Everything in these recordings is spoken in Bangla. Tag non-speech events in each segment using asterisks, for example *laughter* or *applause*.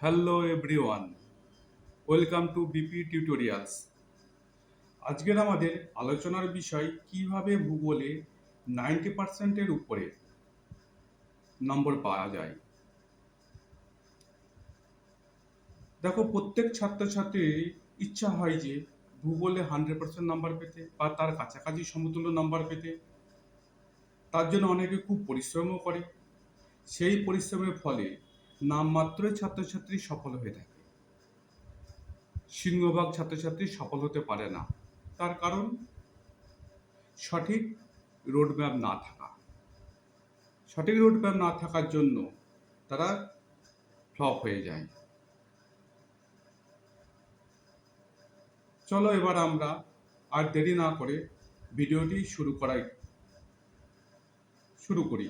Hello everyone welcome to BP tutorials আজকের আমাদের আলোচনার বিষয় কীভাবে ভূগোলে নাইনটি পার্সেন্টের উপরে নম্বর পাওয়া যায়। দেখো, প্রত্যেক ছাত্রছাত্রীর ইচ্ছা হয় যে ভূগোলে হান্ড্রেড পার্সেন্ট নাম্বার পেতে বা তার কাছাকাছি সমতুল্য নাম্বার পেতে। তার জন্য অনেকে খুব পরিশ্রমও করে। সেই পরিশ্রমের ফলে নামমাত্রই ছাত্রছাত্রী সফল হয়ে থাকে। সিংহভাগ ছাত্রছাত্রী সফল হতে পারে না। তার কারণ? সঠিক রোডম্যাপ না থাকা। সঠিক রোডম্যাপ না থাকার জন্য তারা ফ্লপ হয়ে যায়। চলো এবার আমরা আর দেরি না করে ভিডিওটি শুরু করাই, শুরু করি।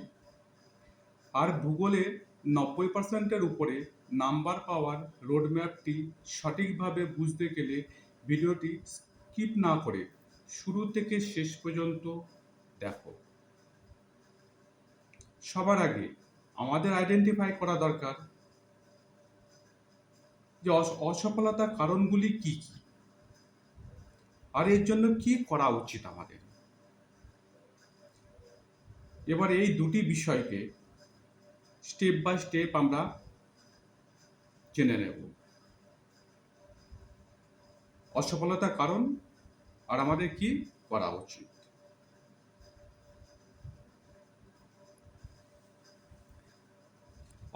আর ভূগোলে নব্বই পার্সেন্টের উপরে নাম্বার পাওয়ার রোডম্যাপটি সঠিকভাবে বুঝতে গেলে ভিডিওটি স্কিপ না করে শুরু থেকে শেষ পর্যন্ত দেখো। সবার আগে আমাদের আইডেন্টিফাই করা দরকার যে অস- অসফলতার কারণগুলি কি কি? আর এর জন্য কি করা উচিত আমাদের? এবার এই দুটি বিষয়কে স্টেপ বাই স্টেপ আমরা জেনে নেব। অসফলতার কারণ আর আমাদের কি করা উচিত?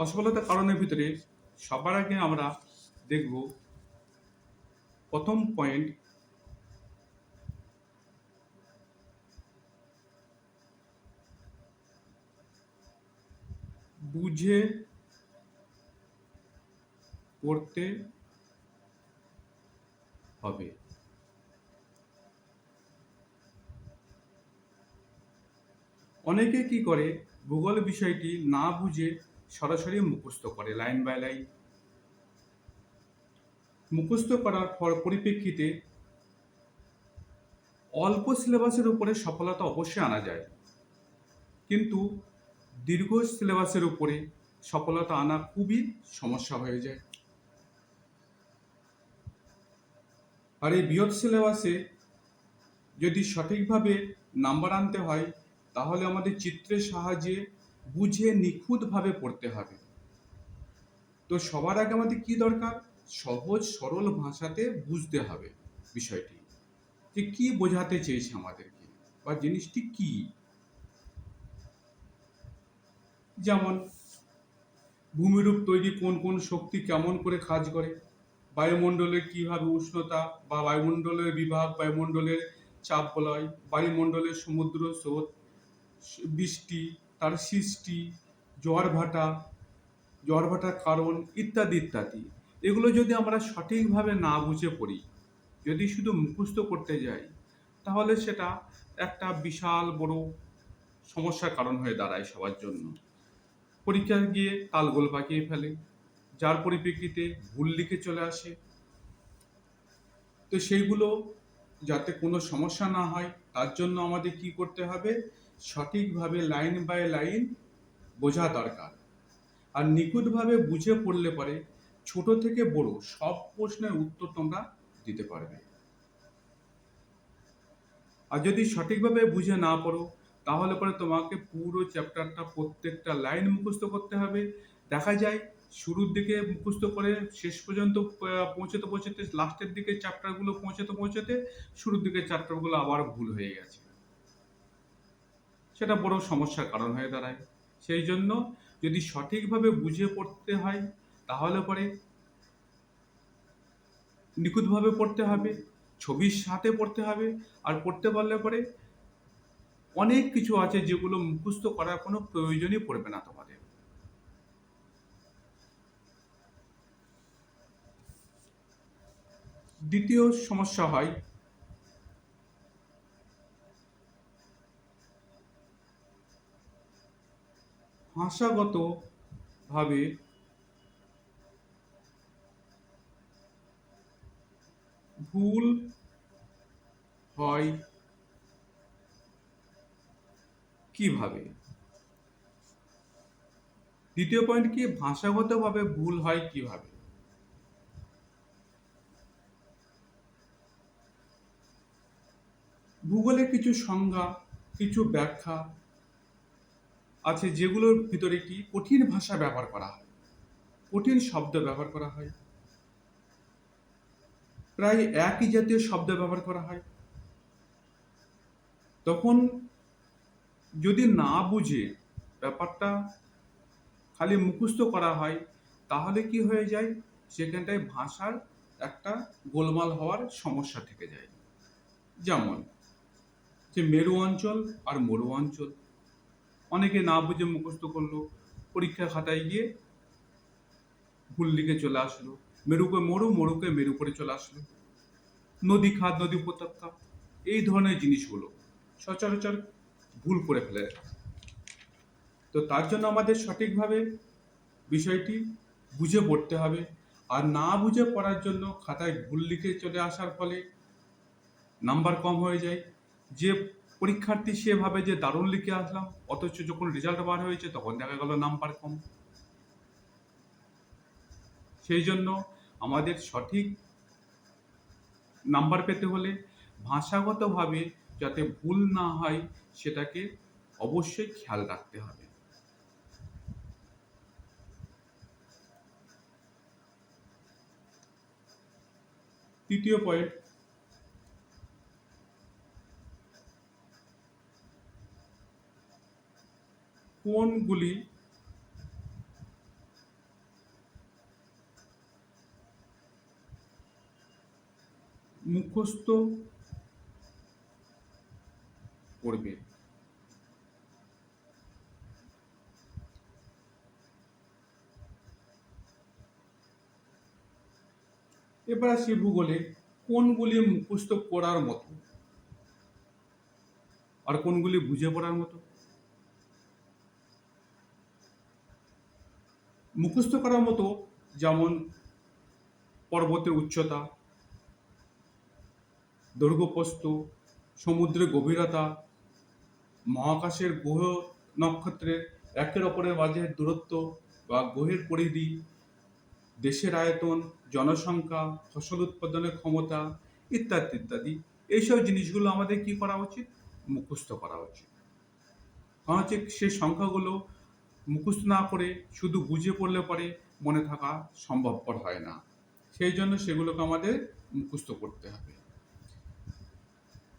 অসফলতার কারণের ভিতরে সবার আগে আমরা দেখব প্রথম পয়েন্ট বুঝে করতে হবে। অনেকে কি করে? ভূগোল বিষয়টি না বুঝে সরাসরি মুখস্থ করে লাইন বাই লাইন। মুখস্থ করার পর পরিপ্রেক্ষিতে অল্প সিলেবাসের উপরে সফলতা অবশ্যই আনা যায়। কিন্তু দীর্ঘ সিলেবাসের উপরে সফলতা আনা খুবই সমস্যা হয়ে যায়। আর এই বৃহৎ সিলেবাসে যদি সঠিকভাবে নাম্বার আনতে হয়, তাহলে আমাদের চিত্রের সাহায্যে বুঝে নিখুঁতভাবে পড়তে হবে। তো সবার আগে আমাদের কি দরকার? সহজ, সরল ভাষাতে বুঝতে হবে বিষয়টি। যে কি বোঝাতে চেয়েছে আমাদেরকে? বা জিনিসটি কি? যেমন ভূমিরূপ তৈরি কোন কোন শক্তি কেমন করে কাজ করে, বায়ুমণ্ডলের কীভাবে উষ্ণতা বা বায়ুমণ্ডলের বিভাগ, বায়ুমণ্ডলের চাপ বলয়, বায়ুমণ্ডলের সমুদ্র স্রোত, বৃষ্টি, তার সৃষ্টি, জোয়ার ভাটা, জোয়ার ভাটার কারণ ইত্যাদি ইত্যাদি। এগুলো যদি আমরা সঠিকভাবে না বুঝে পড়ি, যদি শুধু মুখস্থ করতে যাই, তাহলে সেটা একটা বিশাল বড় সমস্যার কারণ হয়ে দাঁড়ায় সবার জন্য। পরীক্ষায় গিয়ে তালগোল পাকিয়ে ফেলে, যার পরিপ্রেক্ষিতে ভুল লিখে চলে আসে। তো সেইগুলো যাতে কোনো সমস্যা না হয়, তার জন্য আমাদের কি করতে হবে? সঠিকভাবে লাইন বাই লাইন বোঝা দরকার। আর নিখুঁতভাবে বুঝে পড়লে পরে ছোট থেকে বড় সব প্রশ্নের উত্তর তোমরা দিতে পারবে। আর যদি সঠিকভাবে বুঝে না পড়ো তাহলে পরে তোমাকে পুরো চ্যাপ্টারটা প্রত্যেকটা লাইন মুখস্থ করতে হবে। দেখা যায়, শুরুর দিকে মুখস্থ করে শেষ পর্যন্ত পৌঁছতে পৌঁছতে লাস্টের দিকে চ্যাপ্টারগুলো পৌঁছতে পৌঁছতে, শুরুর দিকে চ্যাপ্টারগুলো আবার ভুল হয়ে গেছে। সেটা বড় সমস্যার কারণ হয়ে দাঁড়ায়। সেই জন্য যদি সঠিকভাবে বুঝে পড়তে হয়, তাহলে পরে নিখুঁতভাবে পড়তে হবে, ছবির সাথে পড়তে হবে, আর পড়তে পারলে পরে অনেক কিছু আছে যেগুলো মুখস্থ করার কোনো প্রয়োজনই পড়বে না তোমাদের। দ্বিতীয় সমস্যা হয়, ভাষাগতভাবে ভুল হয়। কীভাবে? দ্বিতীয় পয়েন্ট কি? ভাষাগতভাবে ভুল হয় কীভাবে? ভূগোলে কিছু সংজ্ঞা, কিছু ব্যাখ্যা আছে যেগুলোর ভিতরে কি? কঠিন ভাষা ব্যবহার করা হয়। কঠিন শব্দ ব্যবহার করা হয়। প্রায় একই জাতীয় শব্দ ব্যবহার করা হয়। তখন যদি না বুঝে ব্যাপারটা খালি মুখস্থ করা হয়, তাহলে কি হয়ে যায়? সেখানটায় ভাষার একটা গোলমাল হওয়ার সমস্যা থেকে যায়। যেমন যে মেরু অঞ্চল আর মরু অঞ্চল। অনেকে না বুঝে মুখস্থ করল পরীক্ষা খাতায় গিয়ে ভুল লিখে চলে আসলো। মেরুকে মরু, মরুকে মেরু করে চলে আসলো। নদী খাত নদী উপত্যকা, এই ধরনের জিনিসগুলো সচরাচর ভুল করে ফেলে। তো তার জন্য আমাদের সঠিকভাবে বিষয়টি বুঝে পড়তে হবে। আর না বুঝে পড়ার জন্য খাতায় ভুল লিখে চলে আসার ফলে নাম্বার কম হয়ে যায়। যে পরীক্ষার্থী সেভাবে যে দারুণ লিখে আসলাম, অথচ যখন রেজাল্ট বার হয়েছে তখন দেখা গেল নাম্বার কম। সেই জন্য আমাদের সঠিক নাম্বার পেতে হলে ভাষাগতভাবে যাতে ভুল না হয় সেটাকে অবশ্যই খেয়াল রাখতে হবে। তৃতীয় পয়েন্ট কোনগুলি মুখস্থ করবে। এবার আসি ভূগোলে কোনগুলি মুখস্থ করার মতো আর কোনগুলি বুঝে পড়ার মতো। মুখস্থ করার মতো যেমন পর্বতের উচ্চতা দৈর্ঘ্যপ্রস্থ সমুদ্রের গভীরতা মহাকাশের গ্রহ নক্ষত্রের একের অপরের মাঝে দূরত্ব বা গ্রহের পরিধি, দেশের আয়তন, জনসংখ্যা, ফসল উৎপাদনের ক্ষমতা ইত্যাদি ইত্যাদি। এইসব জিনিসগুলো আমাদের কি করা উচিত? মুখস্থ করা উচিত। কারণ হচ্ছে সে সংখ্যাগুলো মুখস্থ না করে শুধু বুঝে পড়লে পরে মনে থাকা সম্ভবপর হয় না। সেই জন্য সেগুলোকে আমাদের মুখস্থ করতে হবে।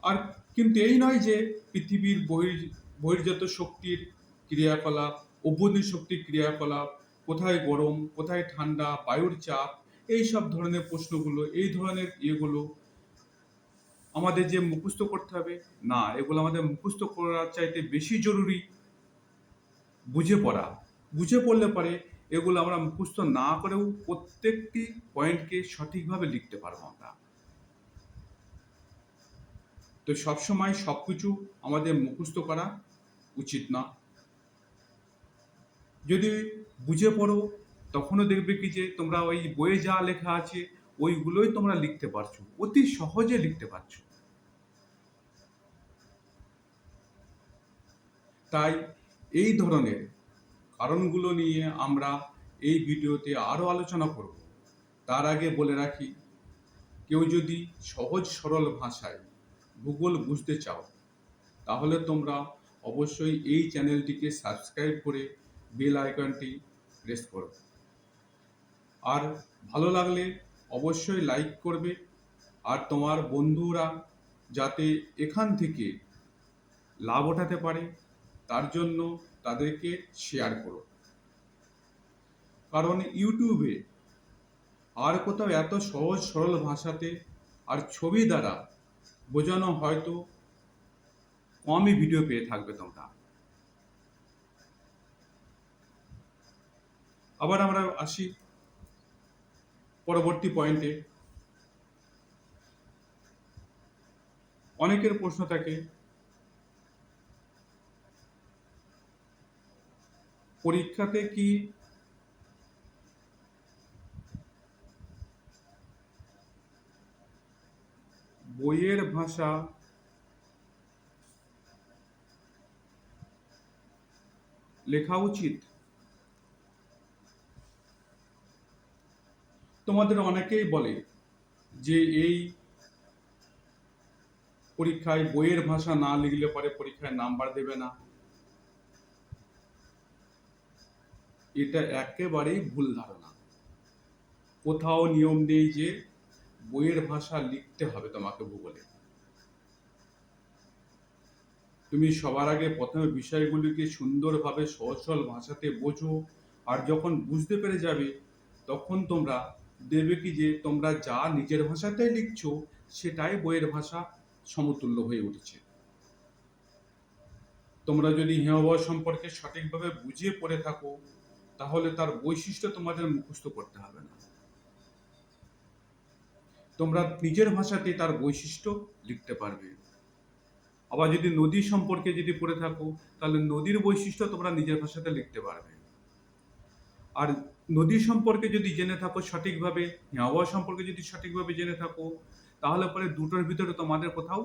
আর কিন্তু এই নয় যে পৃথিবীর বহির বহির্জাত শক্তির ক্রিয়াকলাপ, অভ্যন্তরীণ শক্তির ক্রিয়াকলাপ, কোথায় গরম, কোথায় ঠান্ডা, বায়ুর চাপ, এই সব ধরনের প্রশ্নগুলো, এই ধরনের ইয়েগুলো আমাদের যে মুখস্থ করতে হবে, না, এগুলো আমাদের মুখস্থ করার চাইতে বেশি জরুরি বুঝে পড়া। বুঝে পড়লে পরে এগুলো আমরা মুখস্থ না করেও প্রত্যেকটি পয়েন্টকে সঠিকভাবে লিখতে পারব আমরা। তো সবসময় সব কিছু আমাদের মুখস্থ করা উচিত না। যদি বুঝে পড়ো, তখনও দেখবে কি যে তোমরা ওই বইয়ে যা লেখা আছে, ওইগুলোই তোমরা লিখতে পারছ, অতি সহজে লিখতে পারছ। তাই এই ধরনের কারণগুলো নিয়ে আমরা এই ভিডিওতে আরও আলোচনা করব। তার আগে বলে রাখি, কেউ যদি সহজ সরল ভাষায় ভূগোল বুঝতে চাও, তাহলে তোমরা অবশ্যই এই চ্যানেলটিকে সাবস্ক্রাইব করে বেল আইকনটি প্রেস করো। আর ভালো লাগলে অবশ্যই লাইক করবে, আর তোমার বন্ধুরা যাতে এখান থেকে লাভ ওঠাতে পারে, তার জন্য তাদেরকে শেয়ার করো। কারণ ইউটিউবে আর কোথাও এত সহজ সরল ভাষাতে আর ছবি দ্বারা বোঝানো হয়তো কমই ভিডিও পেয়ে থাকবে তোমরা। আবার আমরা আসি পরবর্তী পয়েন্টে অনেকের প্রশ্ন থাকে, পরীক্ষাতে কি বইয়ের ভাষা লেখা উচিত। তোমাদের অনেকেই বলে যে এই পরীক্ষায় বইয়ের ভাষা না লিখলে পরে পরীক্ষায় নাম্বার দেবে না। এটা একেবারেই ভুল ধারণা। কোথাও নিয়ম নেই যে বইয়ের ভাষা লিখতে হবে তোমাকে ভূগোলে। তুমি সবার আগে প্রথমে বিষয়গুলিকে সুন্দরভাবে সহজ সরল ভাষাতে বোঝো আর যখন বুঝতে পেরে যাবে, তখন তোমরা দেবে কি যে তোমরা যা নিজের ভাষাতেই লিখছো, সেটাই বইয়ের ভাষা সমতুল্য হয়ে উঠেছে। তোমরা যদি হিমবাহ সম্পর্কে সঠিকভাবে বুঝিয়ে পড়ে থাকো, তাহলে তার বৈশিষ্ট্য তোমাদের মুখস্থ করতে হবে না। তোমরা নিজের ভাষাতে তার বৈশিষ্ট্য লিখতে পারবে। আবার যদি নদী সম্পর্কে যদি পড়ে থাকো, তাহলে নদীর বৈশিষ্ট্য তোমরা নিজের ভাষাতে লিখতে পারবে। আর নদী সম্পর্কে যদি জেনে থাকো সঠিকভাবে আবহাওয়া সম্পর্কে যদি সঠিকভাবে জেনে থাকো, তাহলে পরে দুটোর ভিতরে তোমাদের কোথাও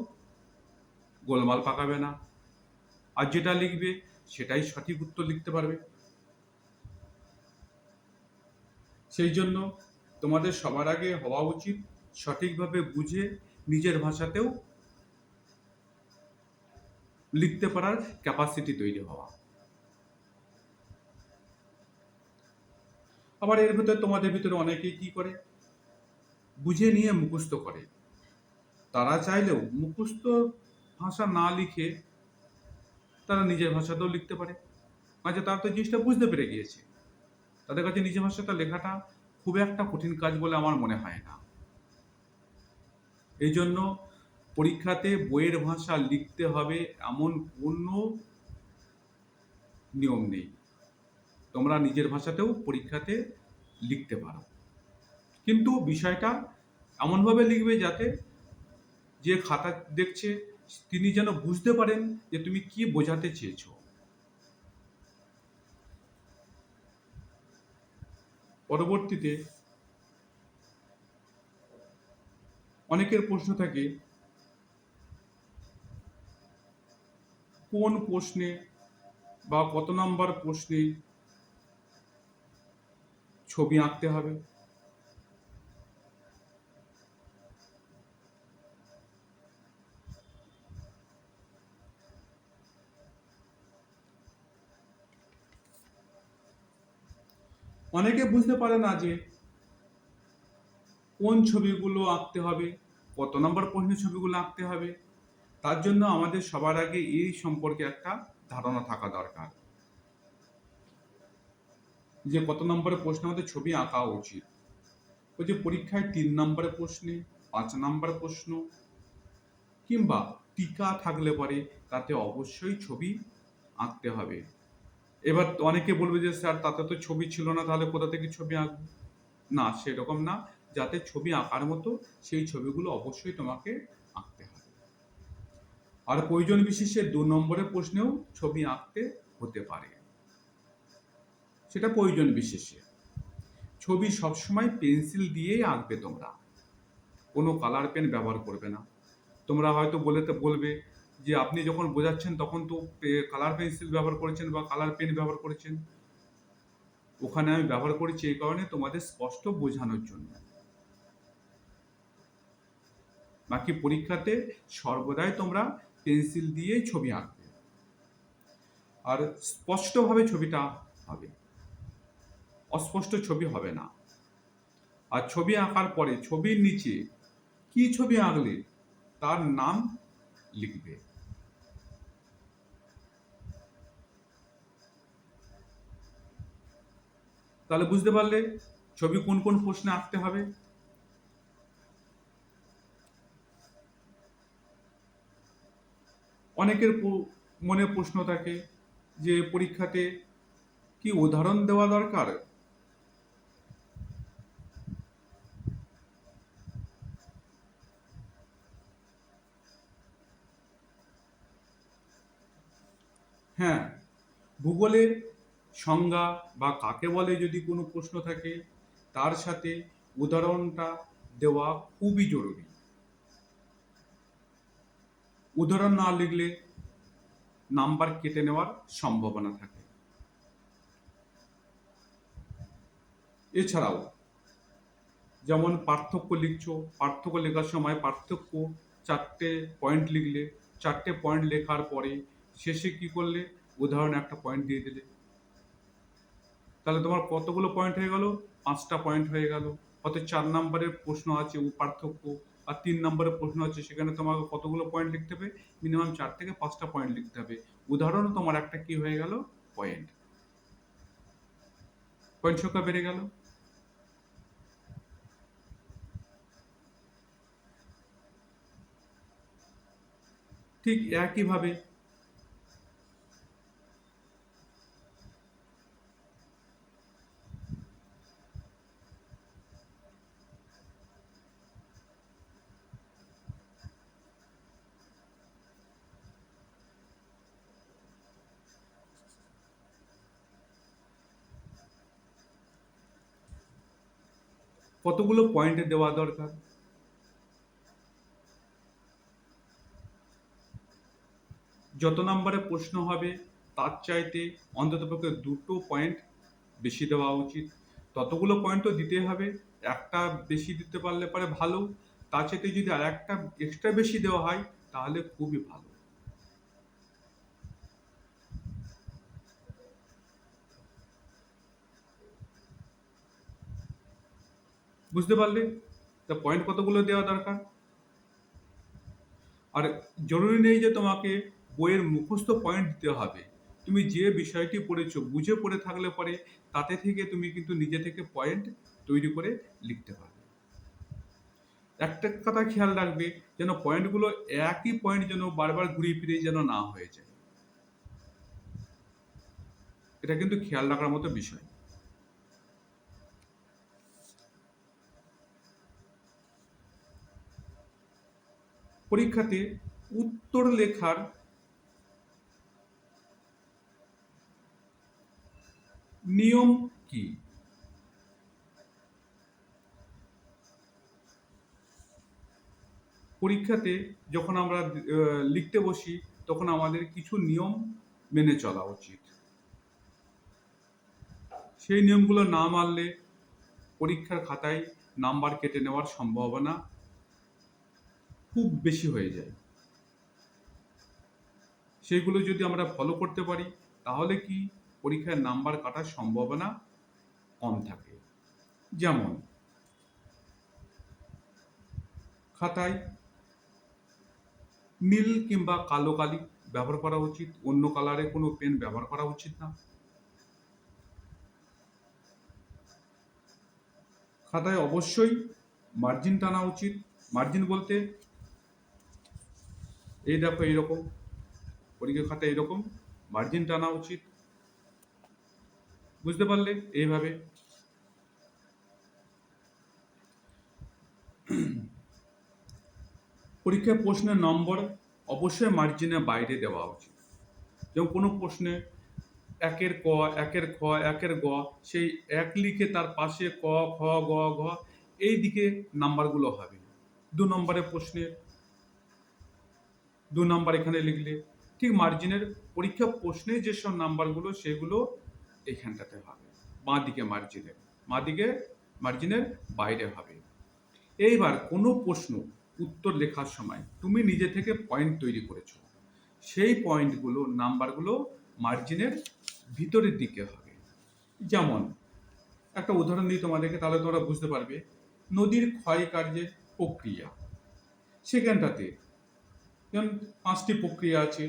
গোলমাল পাকাবে না। আর যেটা লিখবে, সেটাই সঠিক উত্তর লিখতে পারবে। সেই জন্য তোমাদের সবার আগে হওয়া উচিত সঠিকভাবে বুঝে নিজের ভাষাতেও লিখতে পারার ক্যাপাসিটি তৈরি হওয়া। আবার এর ভিতরে তোমাদের ভিতরে অনেকেই কি করে? বুঝে নিয়ে মুখস্থ করে। তারা চাইলেও মুখস্থ ভাষা না লিখে তারা নিজের ভাষাতেও লিখতে পারে। মাঝে তারা তো জিনিসটা বুঝতে পেরে গিয়েছে। তাদের কাছে নিজের ভাষাটা লেখাটা খুব একটা কঠিন কাজ বলে আমার মনে হয় না। এই জন্য পরীক্ষাতে বইয়ের ভাষা লিখতে হবে এমন কোনো নিয়ম নেই। তোমরা নিজের ভাষাতেও পরীক্ষাতে লিখতে পারো। কিন্তু বিষয়টা এমনভাবে লিখবে যাতে যে খাতা দেখছে, তিনি যেন বুঝতে পারেন যে তুমি কি বোঝাতে চেয়েছো। পরবর্তীতে অনেকের প্রশ্ন থাকে, কোন প্রশ্নে বা কত নাম্বার প্রশ্নে ছবি আঁকতে হবে? অনেকে বুঝতে পারে না যে কোন ছবিগুলো আঁকতে হবে, কত নম্বর প্রশ্নের ছবিগুলো আঁকতে হবে, তার জন্য আমাদের সবার আগে এই সম্পর্কে একটা ধারণা থাকা দরকার। যে কত নম্বরের প্রশ্ন আমাদের ছবি আঁকা উচিত। ওই যে পরীক্ষায় তিন নম্বরের প্রশ্নে, পাঁচ নম্বর প্রশ্ন, কিংবা টিকা থাকলে পরে তাতে অবশ্যই ছবি আঁকতে হবে। এবার অনেকে বলবে যে, স্যার, তাতে তো ছবি ছিল না, তাহলে কোথা থেকে ছবি আঁকবো? না, সেরকম না। যাতে ছবি আঁকার মতো সেই ছবিগুলো অবশ্যই তোমাকে আঁকতে হবে। আর প্রয়োজন বিশেষে দু নম্বরের প্রশ্নেও ছবি আঁকতে হতে পারে। সেটা প্রয়োজন বিশেষে। ছবি সবসময় পেন্সিল দিয়েই আঁকবে তোমরা। কোনো কালার পেন ব্যবহার করবে না। তোমরা হয়তো বলে বলবে যে আপনি যখন বোঝাচ্ছেন তখন তো কালার পেন্সিল ব্যবহার করেছেন বা কালার পেন ব্যবহার করেছেন। ওখানে আমি ব্যবহার করেছি এই কারণে তোমাদের স্পষ্ট বোঝানোর জন্য। বাকি পরীক্ষাতে সর্বদাই তোমরা পেন্সিল দিয়েই ছবি আঁকবে। আর স্পষ্টভাবে ছবিটা হবে। অস্পষ্ট ছবি হবে না। আর ছবি আঁকার পরে ছবির নিচে কি ছবি আঁকলে তার নাম লিখবে। তাহলে বুঝতে পারলে ছবি কোন কোন প্রশ্নে আঁকতে হবে? অনেকের মনে প্রশ্ন থাকে যে পরীক্ষাতে কি উদাহরণ দেওয়া দরকার? হ্যাঁ ভূগোলের সংজ্ঞা বা কাকে বলে যদি কোনো প্রশ্ন থাকে, তার সাথে উদাহরণটা দেওয়া খুবই জরুরি। উদাহরণ না লিখলে নাম্বার কেটে নেওয়ার সম্ভাবনা থাকে। এছাড়াও, যেমন পার্থক্য লিখছো, পার্থক্য লেখার সময় পার্থক্য চারটে পয়েন্ট লিখলে, চারটে পয়েন্ট লেখার পরে শেষে কি করলে? উদাহরণ একটা পয়েন্ট দিয়ে দিলে। তাহলে তোমার কতগুলো পয়েন্ট হয়ে গেল? পাঁচটা পয়েন্ট হয়ে গেল। হয়তো চার নাম্বারের প্রশ্ন আছে, ও পার্থক্য আর তিন নম্বরের প্রশ্ন আছে, সেখানে তোমাকে কতগুলো পয়েন্ট লিখতে হবে? মিনিমাম চার থেকে পাঁচটা পয়েন্ট লিখতে হবে। উদাহরণ তোমার একটা কি হয়ে গেল? পয়েন্ট পয়েন্ট সংখ্যা বেড়ে গেল। ঠিক একইভাবে কতগুলো পয়েন্ট দেওয়া দরকার? যত নম্বরে প্রশ্ন হবে, তার চাইতে অন্ততপক্ষে দুটো পয়েন্ট বেশি দেওয়া উচিত। ততগুলো পয়েন্টও দিতে হবে, একটা বেশি দিতে পারলে পরে ভালো। তার চাইতে যদি আর একটা এক্সট্রা বেশি দেওয়া হয়, তাহলে খুবই ভালো। বুঝতে পারলে? তা পয়েন্ট কতগুলো দেওয়া দরকার? আর জরুরি নেই যে তোমাকে বইয়ের মুখস্থ পয়েন্ট দিতে হবে। তুমি যে বিষয়টি পড়েছো, বুঝে পড়ে থাকলে পরে তাতে থেকে তুমি কিন্তু নিজে থেকে পয়েন্ট তৈরি করে লিখতে পারবে। একটা কথা খেয়াল রাখবে, যেন পয়েন্টগুলো একই পয়েন্ট যেন বারবার ঘুরিয়ে ফিরিয়ে যেন না হয়ে যায়। এটা কিন্তু খেয়াল রাখার মতো বিষয়। পরীক্ষাতে উত্তর লেখার নিয়ম কি? পরীক্ষাতে যখন আমরা লিখতে বসি, তখন আমাদের কিছু নিয়ম মেনে চলা উচিত। সেই নিয়মগুলো না মানলে পরীক্ষার খাতায় নাম্বার কেটে নেওয়ার সম্ভাবনা খুব বেশি হয়ে যায়। সেগুলো যদি আমরা ফলো করতে পারি, তাহলে কি পরীক্ষায় নাম্বার কাটার সম্ভাবনা কম থাকে? যেমন, খাতায় নীল কিংবা কালো কালি ব্যবহার করা উচিত, অন্য কালারে কোনো পেন ব্যবহার করা উচিত না। খাতায় অবশ্যই মার্জিন টানা উচিত। মার্জিন বলতে এই দেখো এইরকম, পরীক্ষা খাতা এরকম মার্জিন টানা উচিত। বুঝতে পারলে? এইভাবে। পরীক্ষায় প্রশ্নের নম্বর অবশ্যই মার্জিনের বাইরে দেওয়া উচিত। যেমন কোনো প্রশ্নে একের ক, একের খ, একের গ, সেই এক লিখে তার পাশে ক, খ, গ, ঘ, এই দিকে নাম্বারগুলো হবে। দু নম্বরের প্রশ্নে দু নাম্বার এখানে লিখলে। ঠিক মার্জিনের পরীক্ষা প্রশ্নে যেসব নাম্বারগুলো, সেগুলো এখানটাতে হবে। বাঁ দিকে মার্জিনের বাঁ দিকে মার্জিনের বাইরে হবে। এইবার কোনো প্রশ্ন, উত্তর লেখার সময় তুমি নিজে থেকে পয়েন্ট তৈরি করেছ। সেই পয়েন্টগুলো নাম্বারগুলো মার্জিনের ভিতরের দিকে হবে। যেমন, একটা উদাহরণ দিই তোমাদেরকে, তাহলে তোমরা বুঝতে পারবে। নদীর ক্ষয় কার্যের প্রক্রিয়া। সেখানটাতে যেমন পাঁচটি প্রক্রিয়া আছে।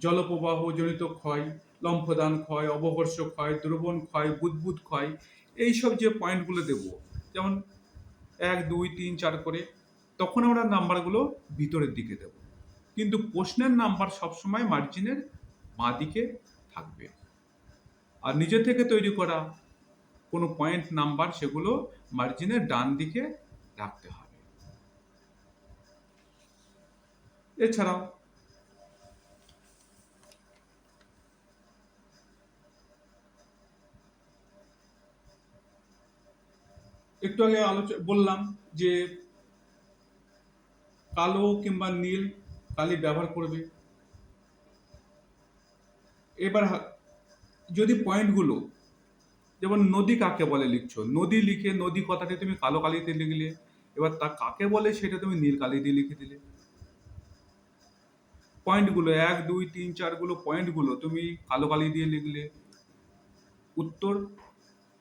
জলপ্রবাহ, জনিত ক্ষয়, লম্ফদান ক্ষয়, অবহর্ষ ক্ষয়, দ্রবণ ক্ষয়, বুদবুদ ক্ষয়, এইসব যে পয়েন্টগুলো দেব, যেমন এক, দুই, তিন, চার করে, তখন আমরা নাম্বারগুলো ভিতরের দিকে দেব। কিন্তু প্রশ্নের নাম্বার সবসময় মার্জিনের বাঁ দিকে থাকবে। আর নিজে থেকে তৈরি করা কোনো পয়েন্ট নাম্বার, সেগুলো মার্জিনের ডান দিকে রাখতে হবে এছাড়াও একটু আগে আলোচনা বললাম যে কালো কিংবা নীল কালি ব্যবহার করবে। এবার যদি পয়েন্টগুলো, যেমন নদী কাকে বলে লিখছো? নদী লিখে নদী কথাটি তুমি কালো কালিতে লিখলে, এবার তা কাকে বলে সেটা তুমি নীল কালি দিয়ে লিখে দিলে। পয়েন্টগুলো এক, দুই, তিন, চারগুলো পয়েন্টগুলো তুমি কালো কালি দিয়ে লিখলে, উত্তর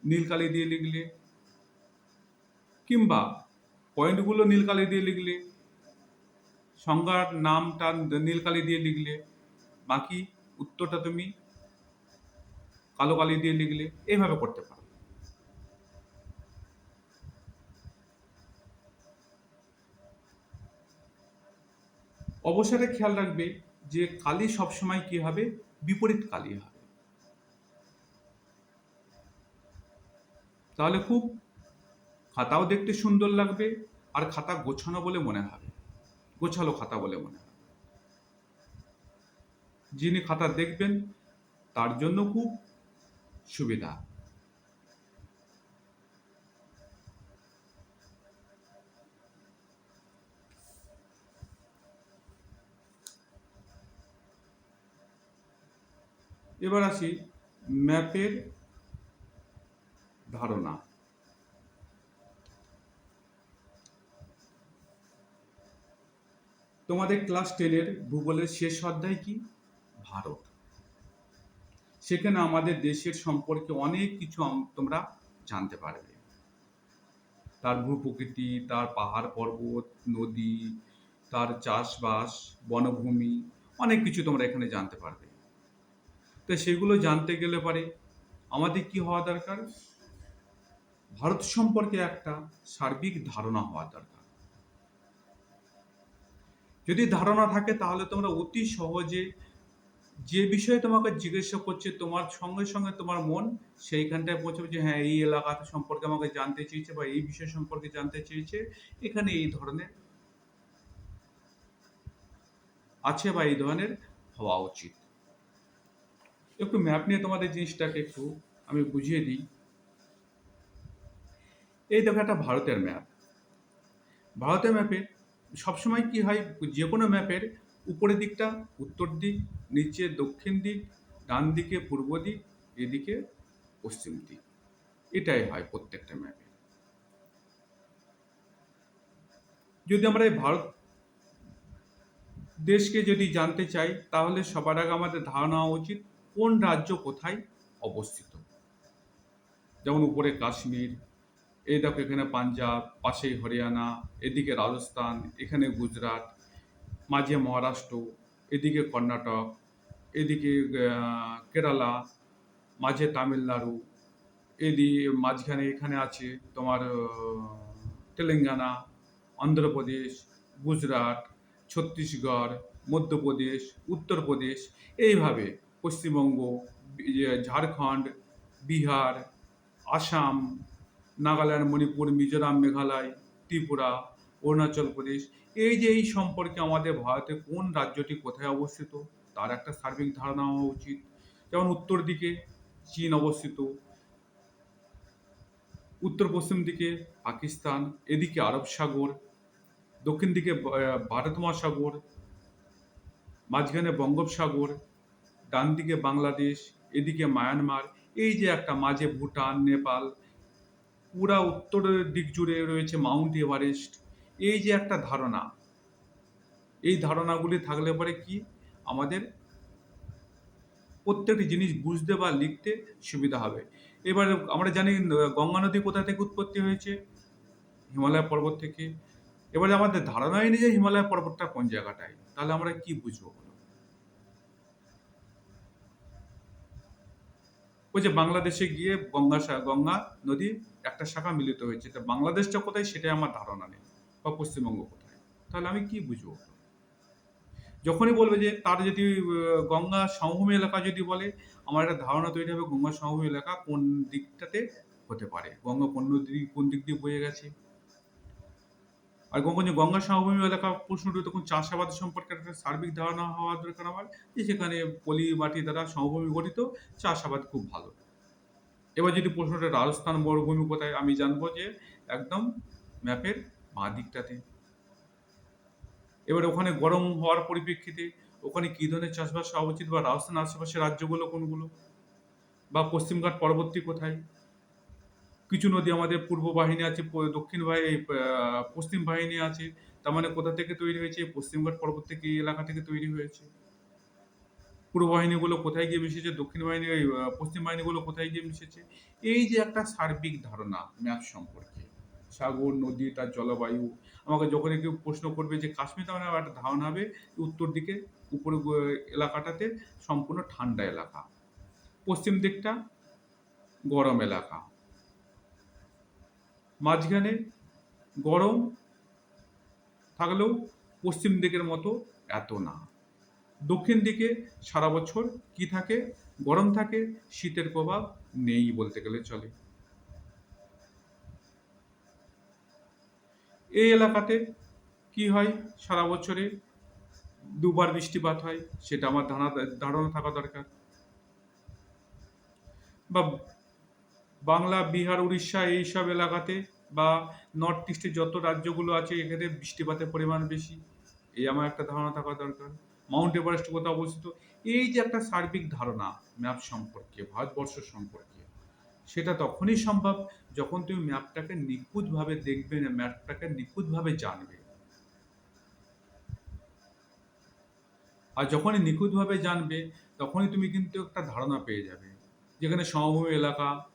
নীল কালি দিয়ে লিখলে, কিংবা পয়েন্টগুলো নীল কালি দিয়ে লিখলে, সংজ্ঞার নামটা নীল কালি দিয়ে লিখলে, বাকি উত্তরটা তুমি কালো কালি দিয়ে লিখলে, এইভাবে করতে পারো। অবসরে খেয়াল রাখবে যে কালি সবসময় কি হবে? বিপরীত কালি হবে। তাহলে খুব খাতাও দেখতে সুন্দর লাগবে আর খাতা গোছানো বলে মনে হবে। গোছালো খাতা বলে মনে হবে। যিনি খাতা দেখবেন, তার জন্য খুব সুবিধা। এবার আসি ম্যাপের ধারণা। তোমাদের ক্লাস টেনের ভূগোলের শেষ অধ্যায় কি? ভারত। সেখানে আমাদের দেশের সম্পর্কে অনেক কিছু তোমরা জানতে পারবে। তার ভূপ্রকৃতি, তার পাহাড় পর্বত, নদী, তার চাষবাস, বনভূমি, অনেক কিছু তোমরা এখানে জানতে পারবে। তো সেগুলো জানতে গেলে পারে। আমাদের কি হওয়া দরকার? ভারত সম্পর্কে একটা সার্বিক ধারণা হওয়া দরকার। যদি ধারণা থাকে তাহলে তোমরা অতি সহজে যে বিষয়ে তোমাকে জিজ্ঞাসা করছে তোমার সঙ্গে সঙ্গে তোমার মন সেইখানটায় পৌঁছবে যে হ্যাঁ এই এলাকা সম্পর্কে আমাকে জানতে চেয়েছে বা এই বিষয় সম্পর্কে জানতে চেয়েছে। এখানে এই ধরনের আছে বা এই ধরনের হওয়া উচিত। একটু ম্যাপ নিয়ে তোমাদের জিনিসটাকে একটু আমি বুঝিয়ে দিই। এই দেখো একটা ভারতের ম্যাপ ভারতের ম্যাপে সবসময় কি হয়? যে কোনো ম্যাপের উপরের দিকটা উত্তর দিক, নিচে দক্ষিণ দিক, ডান দিকে পূর্ব দিক, এদিকে পশ্চিম দিক। এটাই হয় প্রত্যেকটা ম্যাপে যদি আমরা এই ভারত দেশকে যদি জানতে চাই, তাহলে সবার আগে আমাদের ধারণা হওয়া উচিত কোন রাজ্য কোথায় অবস্থিত? যেমন উপরে কাশ্মীর, এই দেখো এখানে পাঞ্জাব পাশেই হরিয়ানা, এদিকে রাজস্থান, এখানে গুজরাট, মাঝে মহারাষ্ট্র, এদিকে কর্ণাটক, এদিকে কেরালা, মাঝে তামিলনাড়ু এদিকে মাঝখানে এখানে আছে তোমার তেলেঙ্গানা, অন্ধ্রপ্রদেশ, গুজরাট, ছত্তিশগড়, মধ্যপ্রদেশ, উত্তরপ্রদেশ, এইভাবে। পশ্চিমবঙ্গ ঝাড়খণ্ড, বিহার, আসাম, নাগাল্যান্ড, মণিপুর, মিজোরাম, মেঘালয়, ত্রিপুরা, অরুণাচল প্রদেশ, এই যে এই সম্পর্কে আমাদের ভারতে কোন রাজ্যটি কোথায় অবস্থিত, তার একটা সার্বিক ধারণা হওয়া উচিত। যেমন উত্তর দিকে চীন অবস্থিত, উত্তর পশ্চিম দিকে পাকিস্তান, এদিকে আরব সাগর, দক্ষিণ দিকে ভারত মহাসাগর, মাঝখানে বঙ্গোপসাগর ডান দিকে বাংলাদেশ, এদিকে মায়ানমার, এই যে একটা মাঝে ভুটান, নেপাল, পুরা উত্তরের দিক জুড়ে রয়েছে মাউন্ট এভারেস্ট। এই যে একটা ধারণা, এই ধারণাগুলি থাকলে পরে কি আমাদের প্রত্যেকটি জিনিস বুঝতে বা লিখতে সুবিধা হবে। এবার আমরা জানি গঙ্গা নদী কোথা থেকে উৎপত্তি হয়েছে? হিমালয় পর্বত থেকে। এবারে আমাদের ধারণাই নেই যে হিমালয় পর্বতটা কোন জায়গাটায়। তাহলে আমরা কি বুঝব ওই যে বাংলাদেশে গিয়ে গঙ্গা গঙ্গা নদী একটা শাখা মিলিত হয়েছে তা বাংলাদেশটা কোথায় সেটাই আমার ধারণা নেই, বা পশ্চিমবঙ্গ কোথায়। তাহলে আমি কি বুঝব? যখনই বলবে যে তার যদি গঙ্গা সমভূমি এলাকা যদি বলে, আমার একটা ধারণা তৈরি হবে গঙ্গা সমভূমি এলাকা কোন দিকটাতে হতে পারে, গঙ্গা কোন দিক কোন দিক দিয়ে বয়ে গেছে? আর গঙ্গা গঙ্গা সমভূমি এলাকা প্রশ্নটি তখন চাষাবাদ সম্পর্কে একটা সার্বিক ধারণা হওয়া দরকার আমার যে সেখানে পলি, মাটি দ্বারা সমভূমি গঠিত, চাষাবাদ খুব ভালো। এবার যদি প্রশ্নটা রাজস্থান মরুভূমি কোথায়, আমি জানব যে একদম ম্যাপের বাঁ দিকটাতে এবার ওখানে গরম হওয়ার পরিপ্রেক্ষিতে ওখানে কী ধরনের চাষবাস হওয়া উচিত বা রাজস্থান আশেপাশে রাজ্যগুলো কোনগুলো? বা পশ্চিমঘাট পরবর্তী কোথায়? কিছু নদী আমাদের পূর্ব বাহিনী আছে দক্ষিণ বাহিনী পশ্চিম বাহিনী আছে, তার মানে কোথা থেকে তৈরি হয়েছে? পশ্চিমঘাট পর্বত থেকে এই এলাকা থেকে তৈরি হয়েছে। পূর্ব বাহিনীগুলো কোথায় গিয়ে মিশেছে? দক্ষিণ বাহিনী পশ্চিম বাহিনীগুলো কোথায় গিয়ে মিশেছে? এই যে একটা সার্বিক ধারণা ম্যাপ সম্পর্কে, সাগর, নদী, তার জলবায়ু, আমাকে যখন কেউ প্রশ্ন করবে যে, কাশ্মীর তার মানে একটা ধারণা হবে, উত্তর দিকে, উপরে এলাকাটাতে সম্পূর্ণ ঠান্ডা এলাকা। পশ্চিম দিকটা গরম এলাকা। মাঝখানে গরম থাকলেও পশ্চিম দিকের মতো এত না। দক্ষিণ দিকে সারা বছর কি থাকে? গরম থাকে, শীতের প্রভাব নেই বলতে গেলে চলে। এই এলাকাতে কি হয়? সারা বছরে দুবার বৃষ্টিপাত হয়, সেটা আমার ধারণা থাকা দরকার। বা বাংলা, বিহার, উড়িষ্যা এইসব এলাকাতে বা নর্থ ইস্টে যত রাজ্যগুলো আছে, এখানে বৃষ্টিপাতের পরিমাণ বেশি। এই আমার একটা ধারণা থাকা দরকার। মাউন্ট এভারেস্ট কোথাও অবস্থিত? এই যে একটা সার্বিক ধারণা ম্যাপ সম্পর্কে, ভারতবর্ষ সম্পর্কে, সেটা তখনই সম্ভব যখন তুমি ম্যাপটাকে নিখুঁতভাবে দেখবে না ম্যাপটাকে নিখুঁতভাবে জানবে। আর যখনই নিখুঁতভাবে জানবে, তখনই তুমি কিন্তু একটা ধারণা পেয়ে যাবে। যেখানে সমভূমি এলাকা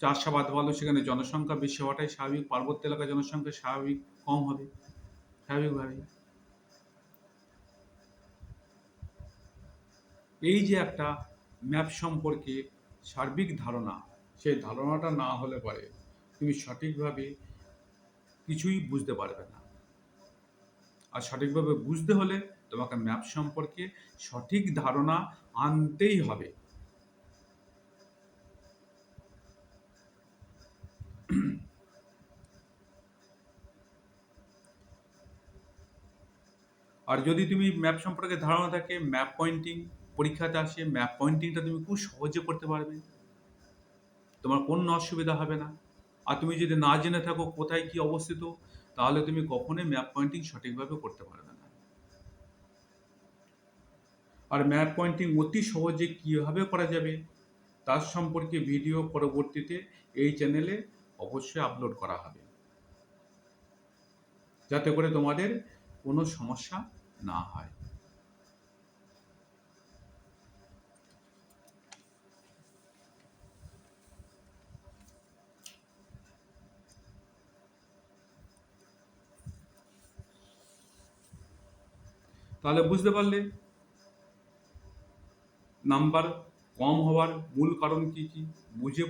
চাষাবাদ ভালো সেখানে জনসংখ্যা বেশি হওয়াটাই স্বাভাবিক। পার্বত্য এলাকায় জনসংখ্যা স্বাভাবিক কম হবে, স্বাভাবিকভাবে। এই যে একটা ম্যাপ সম্পর্কে সার্বিক ধারণা, সেই ধারণাটা না হলে পরে তুমি সঠিকভাবে কিছুই বুঝতে পারবে না। আর সঠিকভাবে বুঝতে হলে তোমাকে ম্যাপ সম্পর্কে সঠিক ধারণা আনতেই হবে। *clears throat* আর যদি তুমি ম্যাপ সম্পর্কে ধারণা থাকে ম্যাপ পয়েন্টিং পরীক্ষাতে আসে ম্যাপ পয়েন্টিংটা তুমি খুব সহজে করতে পারবে। তোমার কোনো অসুবিধা হবে না। আর তুমি যদি না জেনে থাকো কোথায় কি অবস্থিত, তাহলে তুমি কখনোই ম্যাপ পয়েন্টিং সঠিকভাবে করতে পারবে না। আর ম্যাপ পয়েন্টিং অতি সহজে কীভাবে করা যাবে, তার সম্পর্কে ভিডিও পরবর্তীতে এই চ্যানেলে অবশ্যই আপলোড করা হবে। যাতে করে তোমাদের কোনো সমস্যা না হয়। তাহলে বুঝতে পারলে নাম্বার কম হওয়ার মূল কারণ কি কি? বুঝে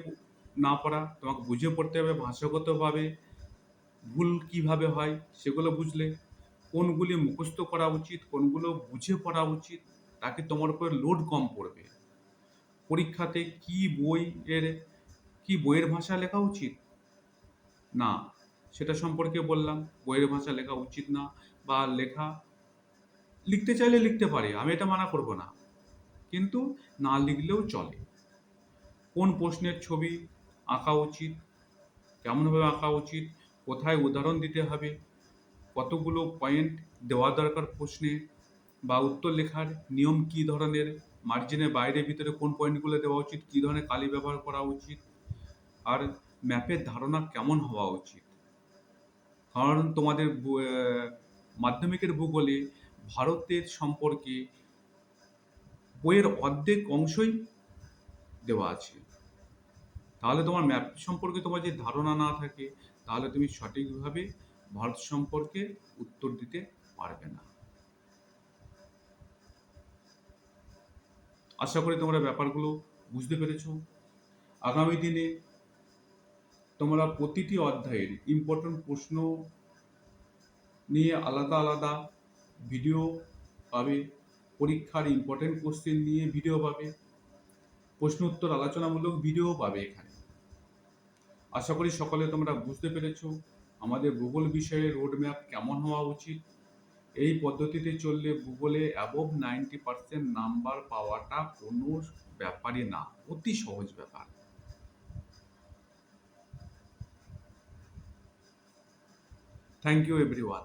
না পড়া, তোমাকে বুঝে পড়তে হবে, ভাষাগতভাবে ভুল কীভাবে হয় সেগুলো বুঝলে। কোনগুলি মুখস্থ করা উচিত, কোনগুলো বুঝে পড়া উচিত, তাকে তোমার উপর লোড কম পড়বে। পরীক্ষাতে কি বই এর, কি বইয়ের ভাষা লেখা উচিত? না, সেটা সম্পর্কে বললাম, বইয়ের ভাষা লেখা উচিত না বা লেখা, লিখতে চাইলে লিখতে পারে, আমি এটা মানা করব না। কিন্তু না লিখলেও চলে। কোন প্রশ্নের ছবি আঁকা উচিত, কেমনভাবে আঁকা উচিত, কোথায় উদাহরণ দিতে হবে, কতগুলো পয়েন্ট দেওয়া দরকার প্রশ্নে বা উত্তর লেখার নিয়ম কী ধরনের মার্জিনের বাইরে ভিতরে কোন পয়েন্টগুলো দেওয়া উচিত, কী ধরনের কালি ব্যবহার করা উচিত, আর ম্যাপের ধারণা কেমন হওয়া উচিত? কারণ তোমাদের মাধ্যমিকের ভূগোলে ভারতের সম্পর্কে বইয়ের অর্ধেক অংশই দেওয়া আছে। তাহলে তোমার ম্যাপ সম্পর্কে তোমার যে ধারণা না থাকে, তাহলে তুমি সঠিকভাবে ভারত সম্পর্কে উত্তর দিতে পারবে না। আশা করি তোমরা ব্যাপারগুলো বুঝতে পেরেছ। আগামী দিনে তোমরা প্রতিটি অধ্যায়ের ইম্পর্টেন্ট প্রশ্ন নিয়ে আলাদা আলাদা ভিডিও পাবে, পরীক্ষার ইম্পর্টেন্ট কোশ্চেন নিয়ে ভিডিও পাবে প্রশ্ন উত্তর আলোচনামূলক ভিডিও পাবে এখানে। আশা করি সকলে তোমরা বুঝতে পেরেছ আমাদের ভূগোল বিষয়ে রোডম্যাপ কেমন হওয়া উচিত। এই পদ্ধতিতে চললে ভূগোলে অ্যাবভ নাইনটি পার্সেন্ট নাম্বার পাওয়াটা কোনো ব্যাপারই না, অতি সহজ ব্যাপার। Thank you everyone